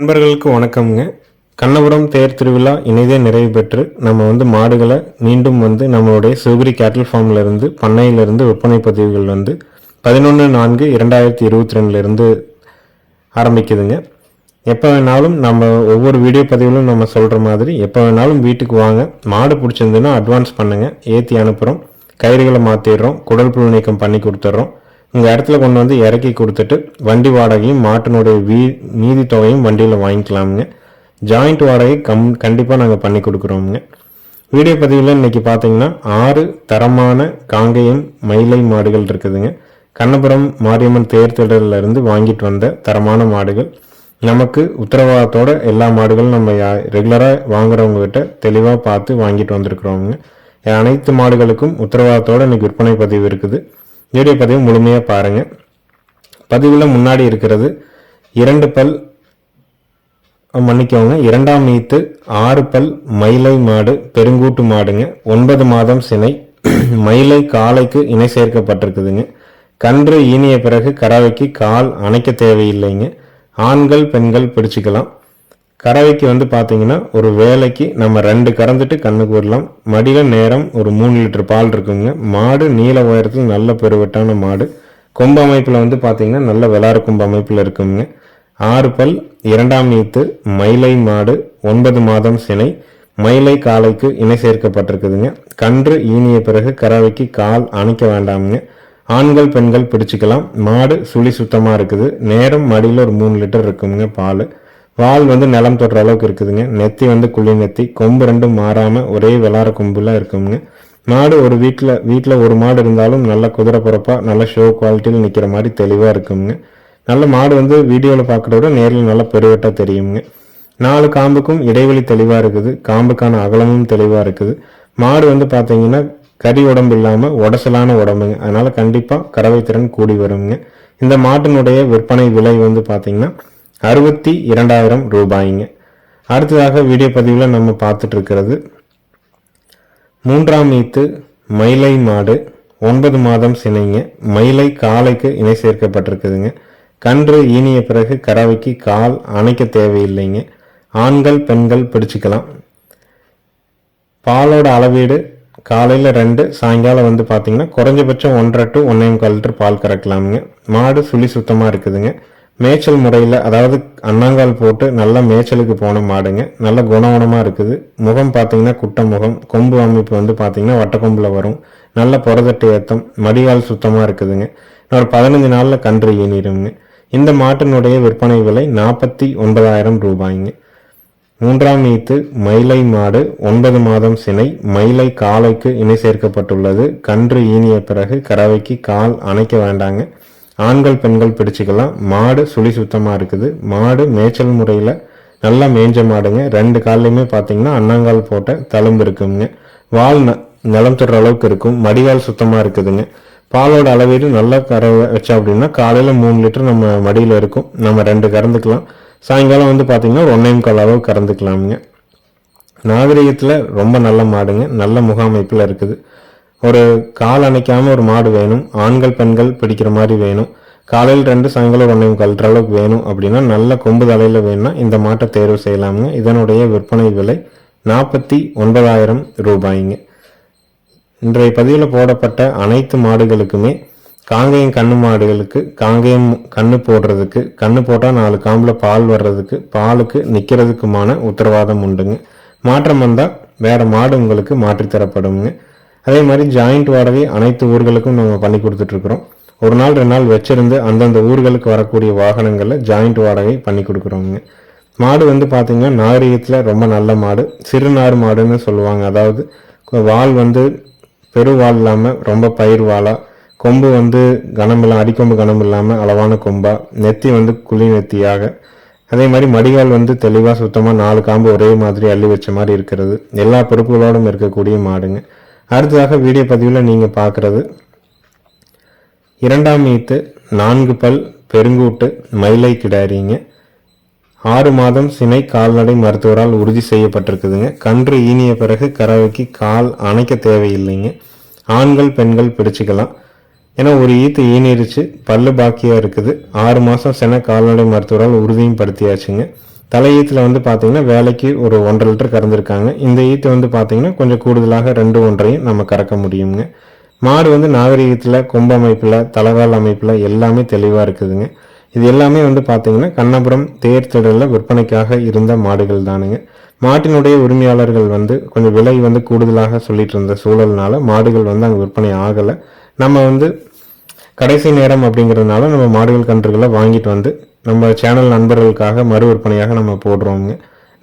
நண்பர்களுக்கு வணக்கம்ங்க. கண்ணபுரம் தேர் திருவிழா இனிதே நிறைவு பெற்று நம்ம வந்து மாடுகளை மீண்டும் வந்து நம்மளுடைய சிவகிரி கேட்டல் ஃபார்ம்லேருந்து பண்ணையிலிருந்து விற்பனை பதிவுகள் வந்து பதினொன்று நான்கு இரண்டாயிரத்தி இருபத்தி ரெண்டுலேருந்து ஆரம்பிக்குதுங்க. எப்போ வேணாலும் நம்ம ஒவ்வொரு வீடியோ பதிவிலும் நம்ம சொல்கிற மாதிரி எப்போ வேணாலும் வீட்டுக்கு வாங்க. மாடு பிடிச்சிருந்துன்னா அட்வான்ஸ் பண்ணுங்கள் ஏற்றி அனுப்புகிறோம் கயிறுகளை மாற்றிடுறோம் குடல் புழு நீக்கம் பண்ணி கொடுத்துட்றோம். இந்த இடத்துல கொண்டு வந்து இறக்கி கொடுத்துட்டு வண்டி வாடகையும் மாட்டினுடைய வீ மீதி தொகையும் வண்டியில் வாங்கிக்கலாமுங்க. ஜாயிண்ட் வாடகை கம் கண்டிப்பாக நாங்கள் பண்ணி கொடுக்குறோமுங்க. வீடியோ பதிவில் இன்றைக்கி பார்த்தீங்கன்னா ஆறு தரமான காங்கேயம் மயிலை மாடுகள் இருக்குதுங்க. கண்ணபுரம் மாரியம்மன் தேர்திடல்ல இருந்து வாங்கிட்டு வந்த தரமான மாடுகள். நமக்கு உத்தரவாதத்தோட எல்லா மாடுகளும் நம்ம ரெகுலராக வாங்குறவங்ககிட்ட தெளிவாக பார்த்து வாங்கிட்டு வந்திருக்கிறோங்க அனைத்து மாடுகளுக்கும் உத்தரவாதத்தோட இன்றைக்கி விற்பனை பதிவு இருக்குது. வீடியோ பதிவு முழுமையாக பாருங்க. பதிவில் முன்னாடி இருக்கிறது இரண்டு பல் மன்னிக்கோங்க இரண்டாம் ஈத்து ஆறு பல் மயிலை மாடு பெருங்கூட்டு மாடுங்க. ஒன்பது மாதம் சினை. மயிலை காளைக்கு இணை சேர்க்கப்பட்டிருக்குதுங்க. கன்று ஈனிய பிறகு கறவைக்கு கால் அணைக்க தேவையில்லைங்க. ஆண்கள் பெண்கள் பிடிச்சிக்கலாம். கறவைக்கு வந்து பார்த்தீங்கன்னா ஒரு வேலைக்கு நம்ம ரெண்டு கறந்துட்டு கண்ணுக்கு விடலாம் மடியில் நேரம் ஒரு மூணு லிட்டர் பால் இருக்குங்க. மாடு நீல உயரத்தில் நல்ல பெருவெட்டான மாடு. கொம்பு அமைப்பில் வந்து பார்த்தீங்கன்னா நல்ல விளாறு கொம்பு அமைப்பில் இருக்குங்க. ஆறு பல் இரண்டாம் நீத்து மயிலை மாடு ஒன்பது மாதம் சினை மயிலை காலைக்கு இணை சேர்க்கப்பட்டிருக்குதுங்க. கன்று ஈனிய பிறகு கறவைக்கு கால் அணைக்க வேண்டாமுங்க. ஆண்கள் பெண்கள் பிடிச்சிக்கலாம். மாடு சுழி சுத்தமாக இருக்குது. நேரம் மடியில் ஒரு மூணு லிட்டர் இருக்குங்க பால். வால் வந்து நிலம் தொடுற அளவுக்கு இருக்குதுங்க. நெத்தி வந்து குழி நெத்தி. கொம்பு ரெண்டும் மாறாமல் ஒரே விளாட கொம்புலாம் இருக்குங்க. மாடு ஒரு வீட்டில் வீட்டில் ஒரு மாடு இருந்தாலும் நல்ல குதிரை பிறப்பாக நல்ல ஷோ குவாலிட்டியில் நிற்கிற மாதிரி தெளிவாக இருக்குங்க. நல்ல மாடு வந்து வீடியோவில் பார்க்குறத விட நேரில் நல்லா பெருவட்டாக தெரியுங்க. நாலு காம்புக்கும் இடைவெளி தெளிவாக இருக்குது. காம்புக்கான அகலமும் தெளிவாக இருக்குது. மாடு வந்து பார்த்தீங்கன்னா கறி உடம்பு இல்லாமல் உடசலான உடம்புங்க. அதனால் கண்டிப்பாக கறவை திறன் கூடி வருங்க. இந்த மாட்டினுடைய விற்பனை விலை வந்து பார்த்தீங்கன்னா அறுபத்தி இரண்டாயிரம் ரூபாய்ங்க. அடுத்ததாக வீடியோ பதிவில் நம்ம பார்த்துட்டு இருக்கிறது மூன்றாம் ஈத்து மயிலை மாடு ஒன்பது மாதம் சினைங்க. மயிலை காலைக்கு இணை சேர்க்கப்பட்டிருக்குதுங்க. கன்று ஈனிய பிறகு கறவைக்கு கால் அணைக்க தேவையில்லைங்க. ஆண்கள் பெண்கள் பிடிச்சிக்கலாம். பாலோட அளவீடு காலையில் ரெண்டு சாயங்காலம் வந்து பார்த்தீங்கன்னா குறைஞ்சபட்சம் ஒன்றரை டு ஒன்றே முக்கால் லிட்டர் பால் கறக்கலாமுங்க. மாடு சுழி சுத்தமாக இருக்குதுங்க. மேய்ச்சல் முறையில் அதாவது அண்ணாங்கால் போட்டு நல்லா மேய்ச்சலுக்கு போன மாடுங்க. நல்ல குணகுணமாக இருக்குது. முகம் பார்த்தீங்கன்னா குட்ட முகம் கொம்பு அமைப்பு வந்து பார்த்தீங்கன்னா வட்டக்கொம்பில் வரும். நல்ல புரதட்டு ஏத்தம் மடிகால் சுத்தமாக இருக்குதுங்க. ஒரு பதினஞ்சு நாளில் கன்று ஈனிடுங்க இந்த மாட்டினுடைய விற்பனை விலை நாற்பத்தி ஒன்பதாயிரம் ரூபாய்ங்க. மூன்றாம் ஈத்து மயிலை மாடு ஒன்பது மாதம் சினை மயிலை காலைக்கு இணை சேர்க்கப்பட்டுள்ளது. கன்று ஈனிய பிறகு கறவைக்கு கால் அணைக்க வேண்டாங்க. ஆண்கள் பெண்கள் பிடிச்சிக்கலாம். மாடு சுழி சுத்தமாக இருக்குது. மாடு மேய்ச்சல் முறையில் நல்லா மேய்ஞ்ச மாடுங்க. ரெண்டு கால்லையுமே பார்த்தீங்கன்னா அண்ணாங்கால் போட்ட தழும்பு இருக்குங்க. வால் ந- நிலம் தொடுற அளவுக்கு இருக்கும். மடிகால் சுத்தமாக இருக்குதுங்க. பாலோட அளவீடு நல்லா கறவை வச்சா அப்படின்னா காலையில் மூணு லிட்டர் நம்ம மடியில் இருக்கும். நம்ம ரெண்டு கறந்துக்கலாம். சாயங்காலம் வந்து பார்த்தீங்கன்னா ஒரு ஒன்றே கால் அளவு கறந்துக்கலாமுங்க. நாகரிகத்தில் ரொம்ப நல்ல மாடுங்க. நல்ல முகாமைப்பில் இருக்குது. ஒரு கால் அணைக்காமல் ஒரு மாடு வேணும். ஆண்கள் பெண்கள் பிடிக்கிற மாதிரி வேணும். காலையில் ரெண்டு சாயங்காலம் ஒன்றையும் முக்கால் அளவுக்கு வேணும் அப்படின்னா நல்ல கொம்பு தலையில் வேணும்னா இந்த மாட்டை தேர்வு செய்யலாமுங்க. இதனுடைய விற்பனை விலை நாற்பத்தி ஒன்பதாயிரம் ரூபாய்ங்க. இன்றைய பதிவில் போடப்பட்ட அனைத்து மாடுகளுக்குமே காங்கேயம் கண்ணு மாடுகளுக்கு காங்கேயம் கண்ணு போடுறதுக்கு கண்ணு போட்டால் நாலு காம்பில் பால் வர்றதுக்கு பாலுக்கு நிற்கிறதுக்குமான உத்தரவாதம் உண்டுங்க. மாற்றம் வந்தால் வேறு மாடு உங்களுக்கு மாற்றித்தரப்படுங்க அதே மாதிரி ஜாயிண்ட் வாடகை அனைத்து ஊர்களுக்கும் நம்ம பண்ணி கொடுத்துட்ருக்குறோம் ஒரு நாள் ரெண்டு நாள் வச்சுருந்து அந்தந்த ஊர்களுக்கு வரக்கூடிய வாகனங்களில் ஜாயிண்ட் வாடகை பண்ணி கொடுக்குறோங்க. மாடு வந்து பார்த்திங்கன்னா நாகரிகத்தில் ரொம்ப நல்ல மாடு. சிறுநாறு மாடுன்னு சொல்லுவாங்க. அதாவது வால் வந்து பெருவால் இல்லாமல் ரொம்ப பயிர் வாழாக கொம்பு வந்து கனம் அடிக்கொம்பு கனம் இல்லாமல் அளவான கொம்பாக நெத்தி வந்து குழி நெத்தியாக. அதே மாதிரி மடிகால் வந்து தெளிவாக சுத்தமாக நாலு காம்பு ஒரே மாதிரி அள்ளி வச்ச மாதிரி இருக்கிறது. எல்லா பொறுப்புகளோடும் இருக்கக்கூடிய மாடுங்க. அடுத்ததாக வீடியோ பதிவில் நீங்கள் பார்க்குறது இரண்டாம் ஈத்து நான்கு பல் பெருங்கூட்டு மயிலை கிடாரிங்க. ஆறு மாதம் சினை கால்நடை மருத்துவரால் உறுதி செய்யப்பட்டிருக்குதுங்க. கன்று ஈனிய பிறகு கறவைக்கு கால் அணைக்க தேவையில்லைங்க. ஆண்கள் பெண்கள் பிடிச்சிக்கலாம். ஏன்னா ஒரு ஈத்து ஈனிருச்சு பல்லு பாக்கியாக இருக்குது. ஆறு மாதம் சென கால்நடை மருத்துவரால் உறுதியும் படுத்தியாச்சுங்க. தலை ஈத்தில் வந்து பார்த்தீங்கன்னா வேலைக்கு ஒரு ஒன்றரை லிட்டர் கறந்துருக்காங்க. இந்த ஈத்து வந்து பார்த்தீங்கன்னா கொஞ்சம் கூடுதலாக ரெண்டு ஒன்றையும் நம்ம கறக்க முடியுங்க. மாடு வந்து நாகரீகத்தில் கொம்பு அமைப்பில் தலைவால் அமைப்பில் எல்லாமே தெளிவாக இருக்குதுங்க. இது எல்லாமே வந்து பார்த்தீங்கன்னா கண்ணபுரம் தேர் திடலில் விற்பனைக்காக இருந்த மாடுகள் தானுங்க. மாட்டினுடைய உரிமையாளர்கள் வந்து கொஞ்சம் விலை வந்து கூடுதலாக சொல்லிட்டு இருந்த சூழல்னால மாடுகள் வந்து அங்கே விற்பனை ஆகலை. நம்ம வந்து கடைசி நேரம் அப்படிங்கிறதுனால நம்ம மாடுகள் கன்றுகளை வாங்கிட்டு வந்து நம்ம சேனல் நண்பர்களுக்காக மறு விற்பனையாக நம்ம போடுறோங்க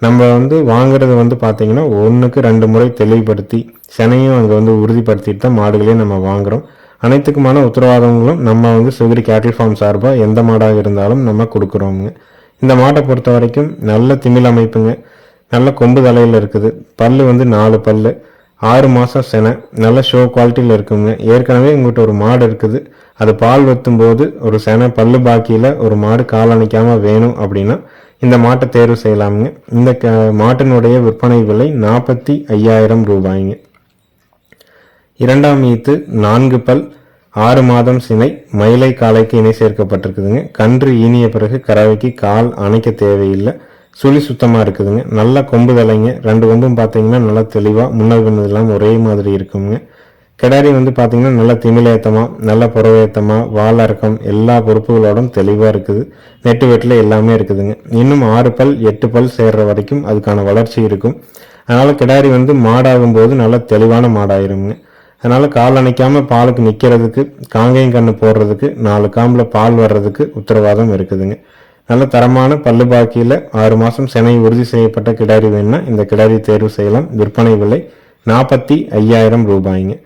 நம்ம வந்து வாங்குறது வந்து பார்த்திங்கன்னா ஒன்றுக்கு ரெண்டு முறை தெளிவுபடுத்தி செனையும் அங்கே வந்து உறுதிப்படுத்திட்டு தான் மாடுகளையும் நம்ம வாங்குறோம். அனைத்துக்குமான உத்தரவாதங்களும் நம்ம வந்து சுகிரி கேட்டில் ஃபார்ம் சார்பாக எந்த மாடாக இருந்தாலும் நம்ம கொடுக்குறோங்க இந்த மாட்டை பொறுத்த வரைக்கும் நல்ல திமிழ் அமைப்புங்க. நல்ல கொம்பு தலையில் இருக்குது. பல்லு வந்து நாலு பல்லு. ஆறு மாதம் செனை. நல்ல ஷோ குவாலிட்டியில் இருக்குங்க. ஏற்கனவே உங்கள்கிட்ட ஒரு மாடு இருக்குது. அது பால் வெத்தும் போது ஒரு செனை பல்லு பாக்கியில் ஒரு மாடு கால் அணைக்காமல் வேணும் அப்படின்னா இந்த மாட்டை தேர்வு செய்யலாமுங்க. இந்த க மாட்டினுடைய விற்பனை விலை நாற்பத்தி ஐயாயிரம் ரூபாய்ங்க. இரண்டாம் ஈத்து நான்கு பல் ஆறு மாதம் சினை மயிலை காலைக்கு இணை சேர்க்கப்பட்டிருக்குதுங்க. கன்று ஈனிய பிறகு கறவைக்கு கால் அணைக்க தேவையில்லை. சுழி சுத்தமாக இருக்குதுங்க. நல்ல கொம்பு தலைங்க ரெண்டு கொம்பும் பார்த்தீங்கன்னா நல்லா தெளிவாக முன்னால் பின்னதெல்லாம் ஒரே மாதிரி இருக்குங்க. கிடாரி வந்து பார்த்திங்கன்னா நல்ல திமிலேத்தமாக நல்ல புறவேத்தமாக வால் எல்லா பொறுப்புகளோடும் தெளிவாக இருக்குது. நெட்டு வெட்டில் எல்லாமே இருக்குதுங்க. இன்னும் ஆறு பல் எட்டு பல் சேர்ற வரைக்கும் அதுக்கான வளர்ச்சி இருக்கும். அதனால் கிடாரி வந்து மாடாகும் போது நல்ல தெளிவான மாடாயிருங்க. அதனால் கால் அணைக்காமல் பாலுக்கு நிற்கிறதுக்கு காங்கையும் கண்ணு போடுறதுக்கு நாலு காம்பில் பால் வர்றதுக்கு உத்தரவாதம் இருக்குதுங்க. நல்ல தரமான பல்லு பாக்கியில் ஆறு மாதம் செனை உறுதி செய்யப்பட்ட கிடாரி வேணும்னா இந்த கிடாரி தேர்வு செய்யலாம். விற்பனை விலை நாற்பத்தி ஐயாயிரம் ரூபாய்ங்க.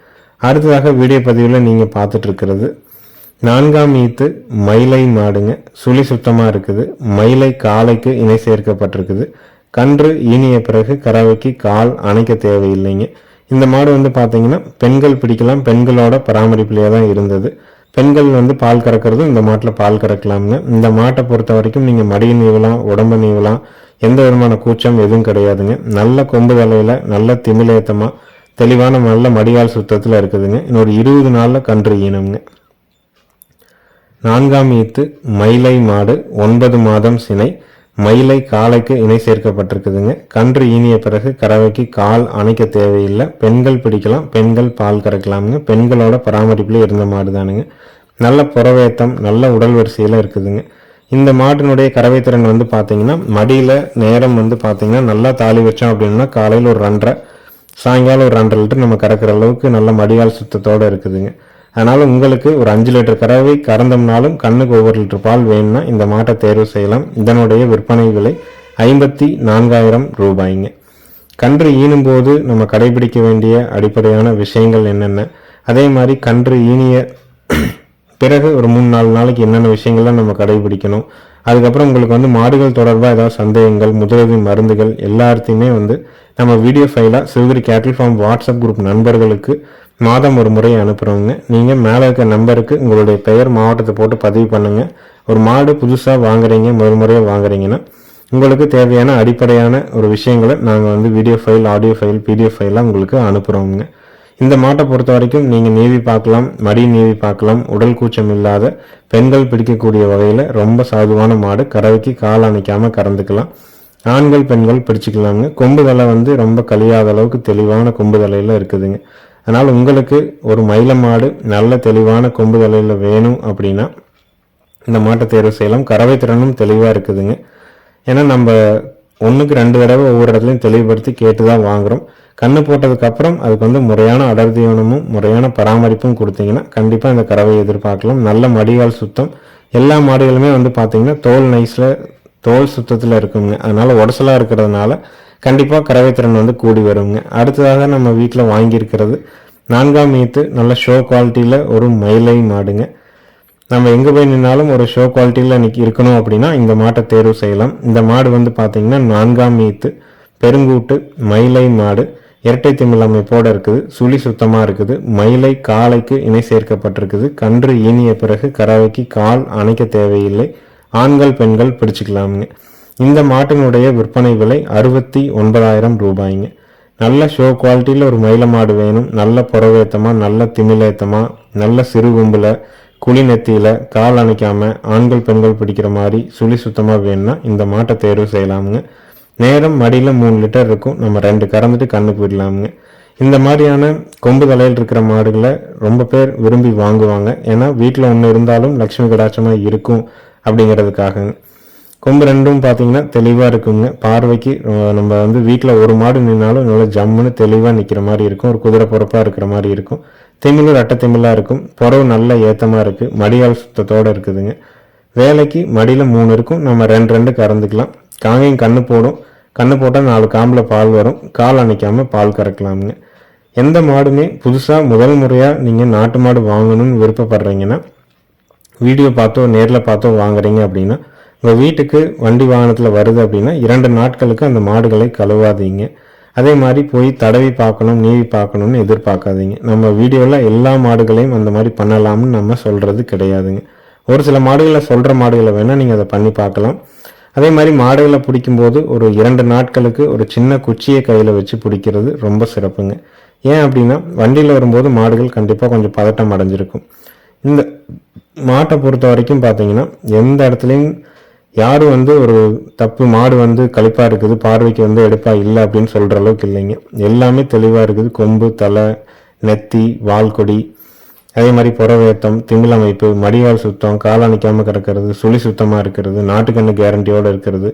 அடுத்ததாக வீடியோ பதிவில் நீங்கள் பார்த்துட்ருக்கிறது நான்காம் ஈத்து மயிலை மாடுங்க சுழி சுத்தமாக இருக்குது. மயிலை காலைக்கு இணை சேர்க்கப்பட்டிருக்குது. கன்று ஈனிய பிறகு கறவைக்கு கால் அணைக்க தேவையில்லைங்க. இந்த மாடு வந்து பார்த்தீங்கன்னா பெண்கள் பிடிக்கலாம். பெண்களோட பராமரிப்பிலேயே தான் இருந்தது. பெண்கள் வந்து பால் கறக்கிறதும் இந்த மாட்டில் பால் கறக்கலாம்ங்க. இந்த மாட்டை பொறுத்த வரைக்கும் நீங்கள் மடியை நீவலாம் உடம்பு நீவலாம் எந்த விதமான கூச்சம் எதுவும் கிடையாதுங்க. நல்ல கொம்பு வேலையில் நல்ல திமிலேத்தமாக தெளிவான நல்ல மடிகால் சுத்தத்தில் இருக்குதுங்க. இன்னொரு இருபது நாளில் கன்று ஈனம்ங்க. நான்காம் ஈத்து மயிலை மாடு ஒன்பது மாதம் சினை மயிலை காலைக்கு இணை சேர்க்கப்பட்டிருக்குதுங்க. கன்று ஈனிய பிறகு கறவைக்கு கால் அணைக்க தேவையில்லை. பெண்கள் பிடிக்கலாம் பெண்கள் பால் கறக்கலாமுங்க. பெண்களோட பராமரிப்பில் இருந்த மாடு தானுங்க நல்ல புறவேத்தம் நல்ல உடல் வரிசையில் இருக்குதுங்க. இந்த மாட்டினுடைய கறவை திறன் வந்து பார்த்தீங்கன்னா மடியில் நேரம் வந்து பார்த்தீங்கன்னா நல்லா தாலி வச்சோம் அப்படின்னா காலையில் ஒரு ரெண்டரை சாயங்காலம் ஒரு ரெண்டரை லிட்டர் நம்ம கறக்கிற அளவுக்கு நல்ல மடிகால் சுத்தத்தோடு இருக்குதுங்க. அதனால் உங்களுக்கு ஒரு அஞ்சு லிட்டர் கறவை கறந்தோம்னாலும் கண்ணுக்கு ஒவ்வொரு லிட்டர் பால் வேணும்னா இந்த மாட்டை தேர்வு செய்யலாம். இதனுடைய விற்பனை விலை ஐம்பத்தி நான்காயிரம் ரூபாய்ங்க. கன்று ஈனும் போது நம்ம கடைபிடிக்க வேண்டிய அடிப்படையான விஷயங்கள் என்னென்ன? அதே மாதிரி கன்று ஈனிய பிறகு ஒரு மூணு நாலு நாளைக்கு என்னென்ன விஷயங்கள்லாம் நம்ம கடைபிடிக்கணும்? அதுக்கப்புறம் உங்களுக்கு வந்து மாடுகள் தொடர்பாக ஏதாவது சந்தேகங்கள் முதலுதவி மருந்துகள் எல்லாத்தையுமே வந்து நம்ம வீடியோ ஃபைலாக சிவகிரி கேட்டில் ஃபார்ம் வாட்ஸ்அப் குரூப் நண்பர்களுக்கு மாதம் ஒரு முறை அனுப்புகிறோங்க நீங்கள் மேலே இருக்க நம்பருக்கு உங்களுடைய பெயர் மாவட்டத்தை போட்டு பதிவு பண்ணுங்கள் ஒரு மாடு புதுசாக வாங்குறீங்க முதல் முறையாக வாங்குறீங்கன்னா உங்களுக்கு தேவையான அடிப்படையான ஒரு விஷயங்களை நாங்கள் வந்து video file audio file PDF ஃபைலாக உங்களுக்கு அனுப்புகிறோங்க இந்த மாட்டை பொறுத்த வரைக்கும் நீங்கள் நீவி பார்க்கலாம் மடி நீவி பார்க்கலாம் உடல் கூச்சம் இல்லாத பெண்கள் பிடிக்கக்கூடிய வகையில் ரொம்ப சாதுவான மாடு கறவைக்கு கால் அணைக்காமல் கறந்துக்கலாம். ஆண்கள் பெண்கள் பிடிச்சிக்கலாங்க கொம்பு தலை வந்து ரொம்ப கழியாத அளவுக்கு தெளிவான கொம்பு தலையில் இருக்குதுங்க. அதனால் உங்களுக்கு ஒரு மயில மாடு நல்ல தெளிவான கொம்பு தலையில் வேணும் அப்படின்னா இந்த மாட்டை தேர்வு செய்யலாம். கறவை திறனும் தெளிவாக இருக்குதுங்க. ஏன்னா நம்ம ஒன்றுக்கு ரெண்டு தடவை ஒவ்வொரு இடத்துலையும் தெளிவுபடுத்தி கேட்டு தான் வாங்குகிறோம் கண்ணு போட்டதுக்கப்புறம் அதுக்கு வந்து முறையான அடர் தீவனமும் முறையான பராமரிப்பும் கொடுத்தீங்கன்னா கண்டிப்பாக இந்த கறவை எதிர்பார்க்கலாம். நல்ல மடிகால் சுத்தம். எல்லா மாடுகளுமே வந்து பார்த்தீங்கன்னா தோல் நைஸில் தோல் சுத்தத்தில் இருக்குங்க. அதனால் உடசலாக இருக்கிறதுனால கண்டிப்பாக கறவை திறன் வந்து கூடி வருங்க. அடுத்ததாக நம்ம வீட்டில் வாங்கியிருக்கிறது நான்காம் மீத்து நல்ல ஷோ குவாலிட்டியில் ஒரு மயிலை மாடுங்க. நம்ம எங்கே போய் நின்னாலும் ஒரு ஷோ குவாலிட்டியில் இன்னைக்கு இருக்கணும் அப்படின்னா இந்த மாட்டை தேர்வு செய்யலாம். இந்த மாடு வந்து பார்த்தீங்கன்னா நான்காம் மீத்து பெருங்கூட்டு மயிலை மாடு. இரட்டை திமில் அமைப்போடு இருக்குது சுழி சுத்தமாக இருக்குது மயிலை காலைக்கு இணை சேர்க்கப்பட்டிருக்குது கன்று ஈனிய பிறகு கறவைக்கு கால் அணைக்க தேவையில்லை ஆண்கள் பெண்கள் பிடிச்சிக்கலாமுங்க இந்த மாட்டினுடைய விற்பனை விலை அறுபத்தி ஒன்பதாயிரம் ரூபாய்ங்க. நல்ல ஷோ குவாலிட்டியில் ஒரு மயில மாடு வேணும் நல்ல புறவேத்தமாக நல்ல திமிலேத்தமாக நல்ல சிறு கும்பில் குழி நெத்தியில் கால் அணைக்காமல் ஆண்கள் பெண்கள் பிடிக்கிற மாதிரி சுழி சுத்தமாக வேணும்னா இந்த மாட்டை தேர்வு செய்யலாமுங்க. நேரம் மடியில் மூணு லிட்டர் இருக்கும். நம்ம ரெண்டு கறந்துட்டு கண்ணுக்கு விடலாமுங்க. இந்த மாதிரியான கொம்பு தலையில் இருக்கிற மாடுகளை ரொம்ப பேர் விரும்பி வாங்குவாங்க. ஏன்னா வீட்டில் ஒன்று இருந்தாலும் லக்ஷ்மி கடாட்சமாக இருக்கும் அப்படிங்கிறதுக்காகங்க. கொம்பு ரெண்டும் பார்த்தீங்கன்னா தெளிவாக இருக்குங்க. பார்வைக்கு நம்ம வந்து வீட்டில் ஒரு மாடு நின்னாலும் நல்லா ஜம்முன்னு தெளிவாக நிற்கிற மாதிரி இருக்கும். ஒரு குதிரை பொறப்பாக இருக்கிற மாதிரி இருக்கும். திமிழும் அட்டை திமிழாக இருக்கும். புறவு நல்ல ஏத்தமாக இருக்குது மடியால் சுத்தத்தோடு இருக்குதுங்க. வேலைக்கு மடியில் மூணு இருக்கும். நம்ம ரெண்டு ரெண்டு கறந்துக்கலாம். காங்கையும் கண்ணு போடும். கண்ணு போட்டால் நாலு காம்பில் பால் வரும். கால் அணைக்காமல் பால் கறக்கலாமுங்க எந்த மாடுமே புதுசாக முதல் முறையாக நீங்கள் நாட்டு மாடு வாங்கணும்னு விருப்பப்படுறீங்கன்னா வீடியோ பார்த்தோ நேரில் பார்த்தோ வாங்குறீங்க அப்படின்னா உங்கள் வீட்டுக்கு வண்டி வாகனத்தில் வருது அப்படின்னா இரண்டு நாட்களுக்கு அந்த மாடுகளை கழுவாதீங்க. அதே மாதிரி போய் தடவி பார்க்கணும் நீவி பார்க்கணும்னு எதிர்பார்க்காதீங்க. நம்ம வீடியோவில் எல்லா மாடுகளையும் அந்த மாதிரி பண்ணலாம்னு நம்ம சொல்கிறது கிடையாதுங்க. ஒரு சில மாடுகளை சொல்கிற மாடுகளை வேணால் நீங்கள் அதை பண்ணி பார்க்கலாம். அதே மாதிரி மாடுகளை பிடிக்கும்போது ஒரு இரண்டு நாட்களுக்கு ஒரு சின்ன குச்சியை கையில் வச்சு பிடிக்கிறது ரொம்ப சிறப்புங்க. ஏன் அப்படின்னா வண்டியில் வரும்போது மாடுகள் கண்டிப்பாக கொஞ்சம் பதட்டம் அடைஞ்சிருக்கும். இந்த மாட்டை பொறுத்த வரைக்கும் பார்த்தீங்கன்னா எந்த இடத்துலையும் யாரும் வந்து ஒரு தப்பு மாடு வந்து கழிப்பாக இருக்குது பார்வைக்கு வந்து எடுப்பா இல்லை அப்படின்னு சொல்கிற அளவுக்கு இல்லைங்க. எல்லாமே தெளிவாக இருக்குது. கொம்பு தலை நெத்தி வால்கொடி அதே மாதிரி புறவேத்தம் திமிழ் அமைப்பு மடிவால் சுத்தம் கால் அணிக்காமல் கிடக்கிறது சுழி சுத்தமாக இருக்கிறது நாட்டுக்கண்ணு கேரண்டியோடு இருக்கிறது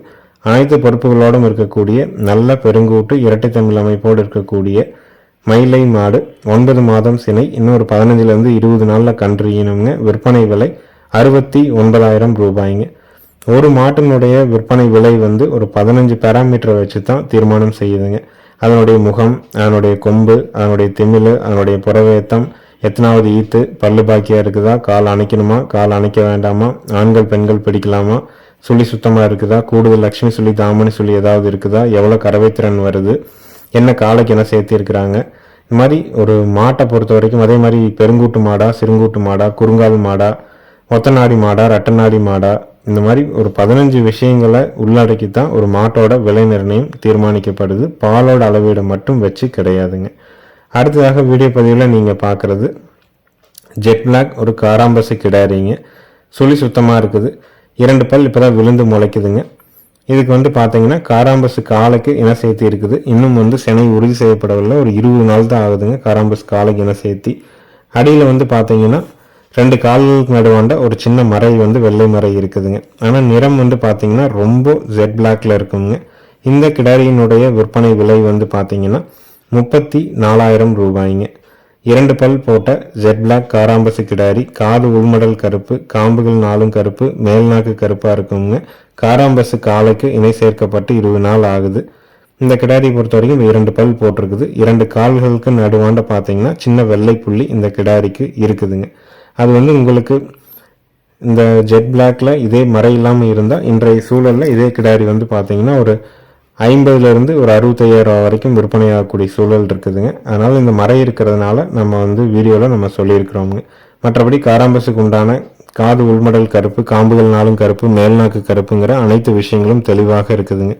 அனைத்து பொறுப்புகளோடும் இருக்கக்கூடிய நல்ல பெருங்கூட்டு இரட்டை தமிழ் அமைப்போடு இருக்கக்கூடிய மயிலை மாடு ஒன்பது மாதம் சினை இன்னும் ஒரு பதினஞ்சுலேருந்து இருபது நாளில் கன்றுகினுங்க விற்பனை விலை அறுபத்தி ஒன்பதாயிரம் ரூபாய்ங்க. ஒரு மாட்டினுடைய விற்பனை விலை வந்து ஒரு பதினஞ்சு பேராமீட்டரை வச்சு தான் தீர்மானம் செய்யுதுங்க. அதனுடைய முகம் அதனுடைய கொம்பு அதனுடைய திமிழ் அதனுடைய புறவேத்தம் எத்தனாவது ஈத்து பல்லு பாக்கியா இருக்குதா? கால் அணைக்கணுமா? கால் அணைக்க வேண்டாமா? ஆண்கள் பெண்கள் பிடிக்கலாமா? சுழி சுத்தமா இருக்குதா? கூடுதல் லக்ஷ்மி சுழி தாமணி சுழி ஏதாவது இருக்குதா? எவ்வளோ கறவைத்திறன் வருது? என்ன காலைக்கு என்ன சேர்த்து இருக்கிறாங்க? இந்த மாதிரி ஒரு மாட்டை பொறுத்த வரைக்கும் அதே மாதிரி பெருங்கூட்டு மாடா சிறுங்கூட்டு மாடா குறுங்கால் மாடா ஒத்தநாடி மாடா ரெட்டநாடி மாடா இந்த மாதிரி ஒரு பதினஞ்சு விஷயங்களை உள்ளடக்கி தான் ஒரு மாட்டோட விலை நிர்ணயம் தீர்மானிக்கப்படுது. பாலோட அளவீடு மட்டும் வச்சு கிடையாதுங்க. அடுத்ததாக வீடியோ பதிவில் நீங்கள் பார்க்குறது ஜெட் பிளாக் ஒரு காராம்பசு கிடாரிங்க சுழி சுத்தமாக இருக்குது. இரண்டு பல் இப்போ தான் விழுந்து முளைக்குதுங்க. இதுக்கு வந்து பார்த்தீங்கன்னா காராம்பசு காலைக்கு இன சேர்த்தி இருக்குது. இன்னும் வந்து செனை உறுதி செய்யப்படவில்லை. ஒரு இருபது நாள் தான் ஆகுதுங்க காராம்பஸ் காலைக்கு இன சேர்த்தி. அடியில் வந்து பார்த்தீங்கன்னா ரெண்டு கால்களுக்கு நடுவாண்ட ஒரு சின்ன மறை வந்து வெள்ளை மறை இருக்குதுங்க. ஆனால் நிறம் வந்து பார்த்தீங்கன்னா ரொம்ப ஜெட் பிளாக்ல இருக்குங்க. இந்த கிடாரியினுடைய விற்பனை விலை வந்து பார்த்தீங்கன்னா முப்பத்தி நாலாயிரம் ரூபாய்ங்க. இரண்டு பல் போட்ட ஜெட் பிளாக் காராம்பசு கிடாரி காது உள்மடல் கருப்பு காம்புகள் நாளும் கருப்பு மேல்நாக்கு கருப்பாக இருக்குங்க. காராம்பசு காலைக்கு இணை சேர்க்கப்பட்டு இருபது நாள் ஆகுது. இந்த கிடாரியை பொறுத்த வரைக்கும் இரண்டு பல் போட்டிருக்குது. இரண்டு கால்களுக்கு நடுவாண்ட பார்த்தீங்கன்னா சின்ன வெள்ளை புள்ளி இந்த கிடாரிக்கு இருக்குதுங்க. அது வந்து உங்களுக்கு இந்த ஜெட் பிளாக்ல இதே மறை இல்லாமல் இருந்தால் இன்றைய சூழலில் இதே கிடாரி வந்து பார்த்தீங்கன்னா ஒரு ஐம்பதுலேருந்து ஒரு அறுபத்தையாயிரம் ரூபா வரைக்கும் விற்பனையாகக்கூடிய சூழல் இருக்குதுங்க அதனால் இந்த மறை இருக்கிறதுனால நம்ம வந்து வீடியோவில் நம்ம சொல்லியிருக்கிறோங்க மற்றபடி காராம்பஸுக்கு உண்டான காது உள்மடல் கருப்பு காம்புகள் நாளும் கருப்பு மேல்நாக்கு கருப்புங்கிற அனைத்து விஷயங்களும் தெளிவாக இருக்குதுங்க.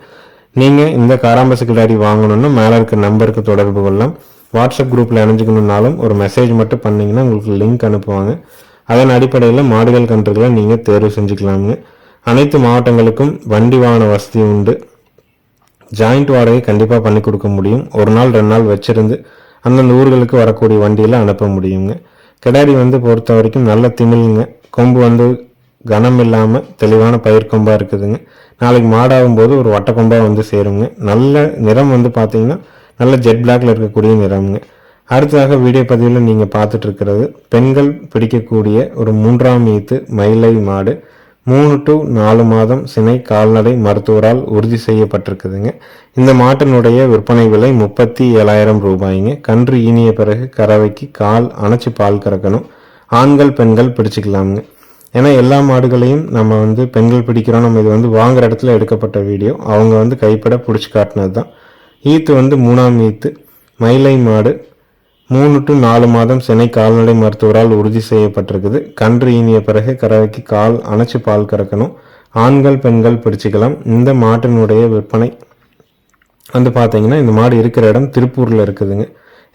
நீங்கள் இந்த காராம்பசு கிடாரி வாங்கணும்னா மேலே இருக்க நம்பருக்கு தொடர்பு கொள்ளலாம். வாட்ஸ்அப் குரூப்பில் இணைஞ்சிக்கணுன்னாலும் ஒரு மெசேஜ் மட்டும் பண்ணிங்கன்னா உங்களுக்கு லிங்க் அனுப்புவாங்க. அதன் அடிப்படையில் மாடுகள் கன்றுகளை நீங்கள் தேர்வு செஞ்சுக்கலாமுங்க. அனைத்து மாவட்டங்களுக்கும் வண்டி வாகன வசதி உண்டு. ஜாயிண்ட் வாடகை கண்டிப்பாக பண்ணி கொடுக்க முடியும். ஒரு நாள் ரெண்டு நாள் வச்சுருந்து அந்தந்த ஊர்களுக்கு வரக்கூடிய வண்டியில் அனுப்ப முடியுங்க. கிடாரி வந்து பொறுத்த வரைக்கும் நல்ல திமிழுங்க கொம்பு வந்து கனம் இல்லாமல் தெளிவான பயிர் கொம்பாக இருக்குதுங்க. நாளைக்கு மாடாகும் போது ஒரு வட்டக்கொம்பாக வந்து சேருங்க. நல்ல நிறம் வந்து பார்த்தீங்கன்னா நல்ல ஜெட் பிளாக்ல இருக்கக்கூடிய நிறம்ங்க. அடுத்ததாக வீடியோ பதிவில் நீங்கள் பார்த்துட்டு இருக்கிறது பெண்கள் பிடிக்கக்கூடிய ஒரு மூன்றாம் ஈத்து மயிலை மாடு. மூணு டு நாலு மாதம் சினை கால்நடை மருத்துவரால் உறுதி செய்யப்பட்டிருக்குதுங்க. இந்த மாட்டினுடைய விற்பனை விலை முப்பத்தி ஏழாயிரம் ரூபாய்ங்க. கன்று ஈனிய பிறகு கறவைக்கு கால் அணைச்சி பால் கறக்கணும். ஆண்கள் பெண்கள் பிடிச்சிக்கலாமுங்க. ஏன்னா எல்லா மாடுகளையும் நம்ம வந்து பெண்கள் பிடிக்கிறோம். நம்ம இது வந்து வாங்குற இடத்துல எடுக்கப்பட்ட வீடியோ. அவங்க வந்து கைப்பட பிடிச்சி காட்டினது தான் ஈத்து வந்து மூணாம் ஈத்து. மயிலை மாடு மூணு டு நாலு மாதம் சென்னை கால்நடை மருத்துவரால் உறுதி செய்யப்பட்டிருக்குது. கன்று ஈனிய பிறகு கறவைக்கு கால் அணைச்சு பால் கறக்கணும். ஆண்கள் பெண்கள் பிரிச்சுக்கலாம். இந்த மாட்டினுடைய விற்பனை வந்து பார்த்தீங்கன்னா இந்த மாடு இருக்கிற இடம் திருப்பூரில் இருக்குதுங்க.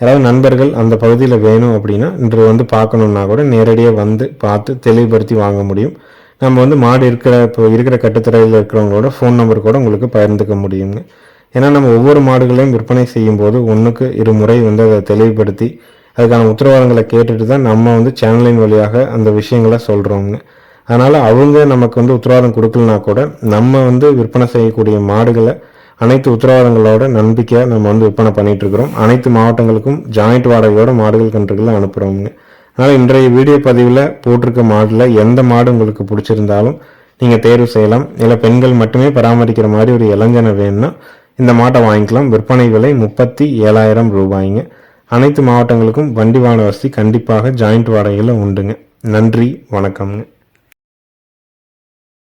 யாராவது நண்பர்கள் அந்த பகுதியில் வேணும் அப்படின்னா இன்று வந்து பார்க்கணுன்னா கூட நேரடியாக வந்து பார்த்து தெளிவுபடுத்தி வாங்க முடியும். நம்ம வந்து மாடு இருக்கிற இப்போ இருக்கிற கட்டுத்துறையில் இருக்கிறவங்களோட ஃபோன் நம்பர் கூட உங்களுக்கு பகிர்ந்துக்க முடியுங்க. ஏன்னா நம்ம ஒவ்வொரு மாடுகளையும் விற்பனை செய்யும் போது ஒன்றுக்கு இரு முறை வந்து அதை தெளிவுபடுத்தி அதுக்கான உத்தரவாதங்களை கேட்டுட்டு தான் நம்ம வந்து சேனலின் வழியாக அந்த விஷயங்களை சொல்கிறோங்க அதனால் அவங்க நமக்கு வந்து உத்தரவாதம் கொடுக்கலனா கூட நம்ம வந்து விற்பனை செய்யக்கூடிய மாடுகளை அனைத்து உத்தரவாதங்களோட நம்பிக்கையாக நம்ம வந்து விற்பனை பண்ணிகிட்ருக்கிறோம் அனைத்து மாவட்டங்களுக்கும் ஜாயிண்ட் வாடகையோட மாடுகள் கன்றுகளை அனுப்புகிறோங்க அதனால் இன்றைய வீடியோ பதிவில் போட்டிருக்க மாடில் எந்த மாடு உங்களுக்கு பிடிச்சிருந்தாலும் நீங்கள் தேர்வு செய்யலாம். இல்லை பெண்கள் மட்டுமே பராமரிக்கிற மாதிரி ஒரு இளைஞனை வேணும்னா இந்த மாட்டை வாங்கிக்கலாம். விற்பனை விலை முப்பத்தி ஏழாயிரம் ரூபாய்ங்க. அனைத்து மாவட்டங்களுக்கும் வண்டி வாகன வசதி கண்டிப்பாக ஜாயிண்ட் வாடகையில் உண்டுங்க. நன்றி வணக்கம்ங்க.